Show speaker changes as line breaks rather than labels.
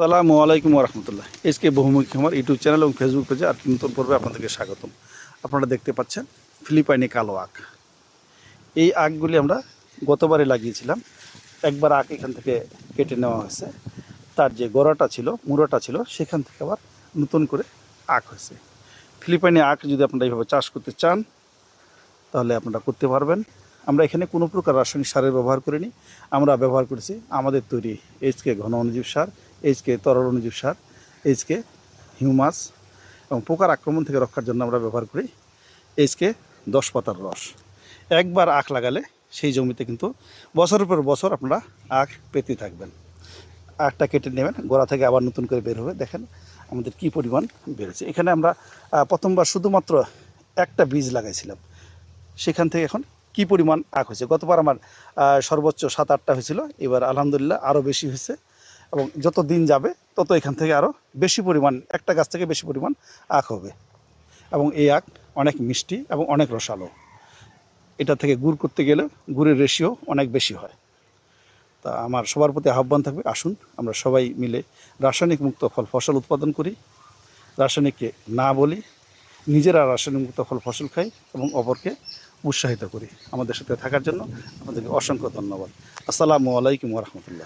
সালামু আলাইকুম রহমতুল্লাহ। এসকে বহুমুখী আমার ইউটিউব চ্যানেল এবং ফেসবুক পেজে আর নতুন পর্বে আপনাদেরকে স্বাগতম। আপনারা দেখতে পাচ্ছেন ফিলিপাইনি কালো আখ। এই আখগুলি আমরা গতবারে লাগিয়েছিলাম। একবার আখ এখান থেকে কেটে নেওয়া হয়েছে। তার যে গোড়াটা ছিল, মুড়োটা ছিল, সেখান থেকে আবার নতুন করে আখ হয়েছে। ফিলিপাইনি আখ যদি আপনারা এইভাবে চাষ করতে চান, তাহলে আপনারা করতে পারবেন। আমরা এখানে কোনো প্রকার রাসায়নিক সারের ব্যবহার করিনি। আমরা ব্যবহার করেছি আমাদের তৈরি এইচকে ঘন অনুজীব সার এইচকে তরল অনুজীব সার এইচকে হিউমাস এবং পোকার আক্রমণ থেকে রক্ষার জন্য আমরা ব্যবহার করি এইচকে দশ পাতার রস। একবার আখ লাগালে সেই জমিতে কিন্তু বছরের পর বছর আপনারা আখ পেতে থাকবেন। আখটা কেটে নেবেন, গোড়া থেকে আবার নতুন করে বের হবে। দেখেন আমাদের কি পরিমাণ বেড়েছে। এখানে আমরা প্রথমবার শুধুমাত্র একটা বীজ লাগাইছিলাম। সেখান থেকে এখন কি পরিমাণ আখ হয়েছে? গতবার আমার সর্বোচ্চ সাত আটটা হয়েছিল। এবার আলহামদুলিল্লাহ আরও বেশি হয়েছে। এবং যত দিন যাবে, তত এখান থেকে আরও বেশি পরিমাণ, একটা গাছ থেকে বেশি পরিমাণ আখ হবে। এবং এই আখ অনেক মিষ্টি এবং অনেক রসালো। এটা থেকে গুড় করতে গেলে গুড়ের রেশিও অনেক বেশি হয়। তা আমার সবার প্রতি আহ্বান থাকবে, আসুন আমরা সবাই মিলে রাসায়নিক মুক্ত ফল, ফসল উৎপাদন করি। রাসায়নিককে না বলি, নিজেরা রাসায়নিক মুক্ত ফল, ফসল খাই এবং অপরকে উৎসাহিত করি। আমাদের সাথে থাকার জন্য আপনাদেরকে অসংখ্য ধন্যবাদ। আসসালামু আলাইকুম রহমতুল্লাহ।